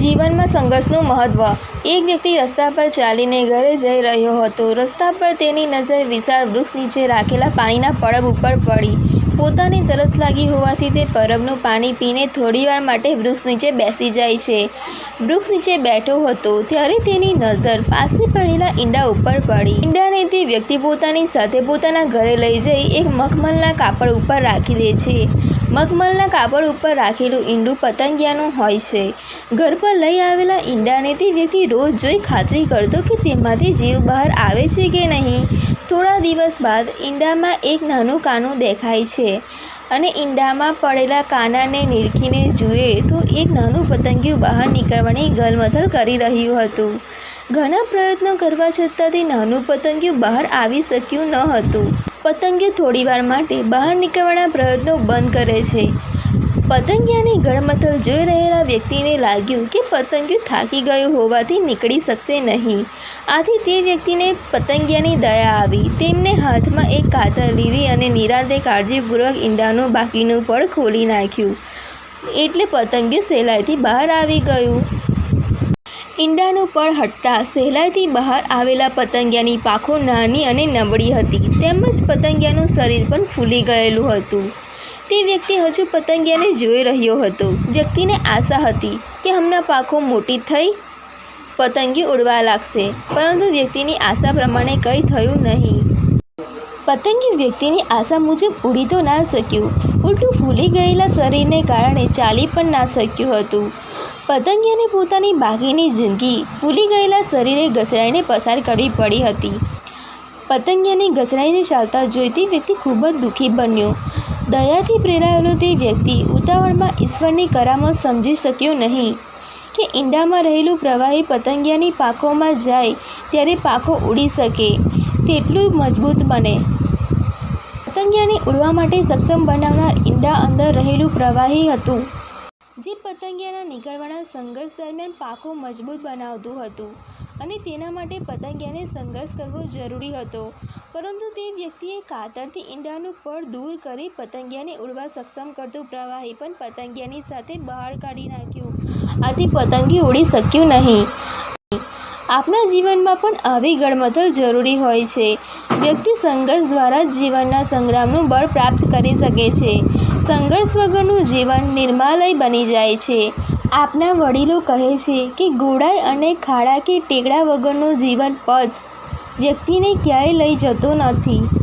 જીવનમાં સંઘર્ષનું મહત્ત્વ એક વ્યક્તિ રસ્તા પર ચાલીને ઘરે જઈ રહ્યો હતો. રસ્તા પર તેની નજર વિશાળ વૃક્ષ નીચે રાખેલા પાણીના પરબ ઉપર પડી. પોતાને તરસ લાગી હોવાથી તે પરબનું પાણી પીને થોડીવાર માટે વૃક્ષ નીચે બેસી જાય છે. વૃક્ષ નીચે બેઠો હતો ત્યારે તેની નજર પાસે પડેલા ઈંડા ઉપર પડી. ઈંડાને તે વ્યક્તિ પોતાની સાથે પોતાના ઘરે લઈ જઈ એક મખમલના કાપડ ઉપર રાખી દે છે. મખમલના કાપડ ઉપર રાખેલું ઈંડું પતંગિયાનું હોય છે. ઘર પર લઈ આવેલા ઈંડાને તે વ્યક્તિ રોજ જોઈ ખાતરી કરતો કે તેમાંથી જીવ બહાર આવે છે કે નહીં. થોડા દિવસ બાદ ઈંડામાં એક નાનું કાનું દેખાય છે અને ઈંડામાં પડેલા કાનાને નીરખીને જુએ તો એક નાનું પતંગિયું બહાર નીકળવાની ગલમથલ કરી રહ્યું હતું. ઘણા પ્રયત્નો કરવા છતાં તે નાનું પતંગિયું બહાર આવી શક્યું ન હતું. પતંગિયું થોડીવાર માટે બહાર નીકળવાના પ્રયત્નો બંધ કરે છે. પતંગિયાની ગળમથલ જોઈ રહેલા વ્યક્તિને લાગ્યું કે પતંગિયું થાકી ગયું હોવાથી નીકળી શકશે નહીં. આથી તે વ્યક્તિને પતંગિયાની દયા આવી. તેમને હાથમાં એક કાતર લીધી અને નિરાંતે કાળજીપૂર્વક ઈંડાનું બાકીનું પડ ખોલી નાખ્યું. એટલે પતંગિયું સહેલાઈથી બહાર આવી ગયું. ઈંડાનું પડ હટતા સહેલાઈથી બહાર આવેલા પતંગિયાની પાંખો નાની અને નબળી હતી. તેમજ પતંગિયાનું શરીર પણ ફૂલી ગયેલું હતું. તે વ્યક્તિ હજુ પતંગિયાને જોઈ રહ્યો હતો. વ્યક્તિને આશા હતી કે હમણાં પાંખો મોટી થઈ પતંગી ઉડવા લાગશે, પરંતુ વ્યક્તિની આશા પ્રમાણે કંઈ થયું નહીં. પતંગી વ્યક્તિની આશા મુજબ ઉડી તો ના શક્યું, ઉલટું ફૂલી ગયેલા શરીરને કારણે ચાલી પણ ના શક્યું હતું. પતંગિયાને પોતાની બાકીની જિંદગી ફૂલી ગયેલા શરીરે ઘસડાઈને પસાર કરવી પડી હતી. પતંગિયાને ઘસડાઈને ચાલતા જોઈ તે વ્યક્તિ ખૂબ જ દુઃખી બન્યો. દયાથી પ્રેરાયેલો તે વ્યક્તિ ઉતાવળમાં ઈશ્વરની કરામત સમજી શક્યો નહીં કે ઈંડામાં રહેલું પ્રવાહી પતંગિયાની પાકોમાં જાય ત્યારે પાકો ઉડી શકે તેટલું મજબૂત બને. પતંગિયાને ઉડવા માટે સક્ષમ બનાવનાર ઈંડા અંદર રહેલું પ્રવાહી હતું. પતંગિયાના નીકળવાના સંઘર્ષ દરમિયાન પાકો મજબૂત બનાવતું હતું અને તેના માટે પતંગિયાને સંઘર્ષ કરવો જરૂરી હતો. પરંતુ તે વ્યક્તિએ કાતરથી ઈંડાનું પડ દૂર કરી પતંગિયાને ઉડવા સક્ષમ કરતું પ્રવાહી પણ પતંગિયાની સાથે બહાર કાઢી નાખ્યું. આથી પતંગી ઉડી શક્યું નહીં. આપણા જીવનમાં પણ આવી ગળમથલ જરૂરી હોય છે. વ્યક્તિ સંઘર્ષ દ્વારા જ જીવનના સંગ્રામનું બળ પ્રાપ્ત કરી શકે છે. સંઘર્ષ વગરનું જીવન નિર્માલય બની જાય છે. આપના વડીલો કહે છે કે ગોળાઈ અને ખાડા કે ટેકડા વગરનું જીવન પથ વ્યક્તિને ક્યાંય લઈ જતો નથી.